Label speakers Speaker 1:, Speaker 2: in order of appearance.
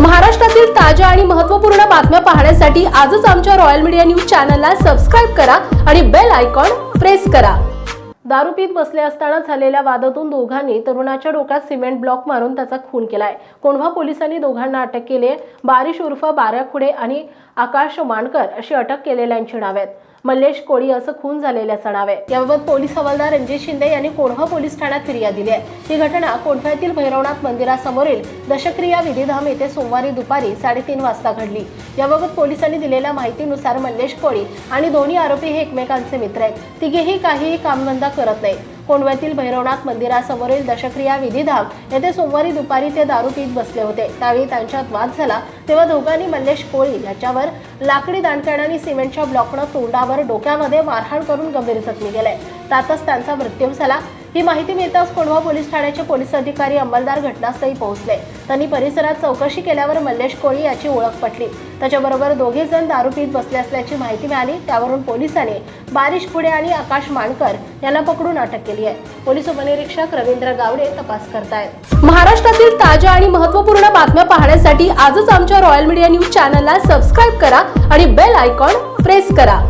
Speaker 1: महाराष्ट्रातील ताज्या आणि महत्त्वपूर्ण बातम्या पाहण्यासाठी आजच आमच्या रॉयल मीडिया न्यूज चॅनलला सबस्क्राईब करा आणि बेल आयकॉन प्रेस करा. दारू पीत बसले असताना झालेल्या वादातून दोघांनी तरुणाच्या डोक्यात सिमेंट ब्लॉक मारून त्याचा खून केलाय. कोंढवा पोलिसांनी दोघांना अटक केली बारिश उर्फ बाऱ्याखुडे आणि आकाश मानकर अशी अटक केलेल्यांची नावे आहेत मल्लेश कोळी असं खून झालेल्याचं नाव आहे याबाबत पोलीस हवालदार रणजित शिंदे यांनी कोंढवा पोलीस ठाण्यात फिर्याद दिली आहे. ही घटना कोंढव्यातील भैरवनाथ मंदिरासमोरील दशक्रिया विधीधाम येथे सोमवारी दुपारी साडेतीन वाजता घडली. याबाबत पोलिसांनी दिलेल्या माहितीनुसार मल्लेश कोळी आणि दोन्ही आरोपी हे एकमेकांचे मित्र आहेत. तिघेही काहीही कामधंदा करत नाही कोंडव्यातील भैरवनाथ मंदिरासमोरील दशक्रिया विधीधाम येथे सोमवारी दुपारी ते दारू पीत बसले होते. त्यावेळी त्यांच्यात वाद झाला. तेव्हा दोघांनी मल्लेश कोळी याच्यावर लाकडी दांडकाने सिमेंटच्या ब्लॉकनं तोंडावर डोक्यामध्ये मारहाण करून गंभीर जखमी केले. त्यातच त्यांचा मृत्यू झाला. ही माहिती मिळताच कोंढवा पोलीस ठाण्याचे पोलीस अधिकारी अंमलदार घटनास्थळी पोहोचले. त्यांनी परिसरात चौकशी केल्यावर मल्लेश कोळी याची ओळख पटली. त्याच्याबरोबर दोघे जण दारू पीत बसले असल्याची माहिती मिळाली. त्यावरून पोलिसांनी बारिश पुढे आणि आकाश मानकर यांना पकडून अटक केली आहे. पोलीस उपनिरीक्षक रवींद्र गावडे तपास करतायत. महाराष्ट्रातील ताज्या आणि महत्त्वपूर्ण बातम्या पाहण्यासाठी आजच आमच्या रॉयल मीडिया न्यूज चॅनलला सबस्क्राईब करा आणि बेल आयकॉन प्रेस करा.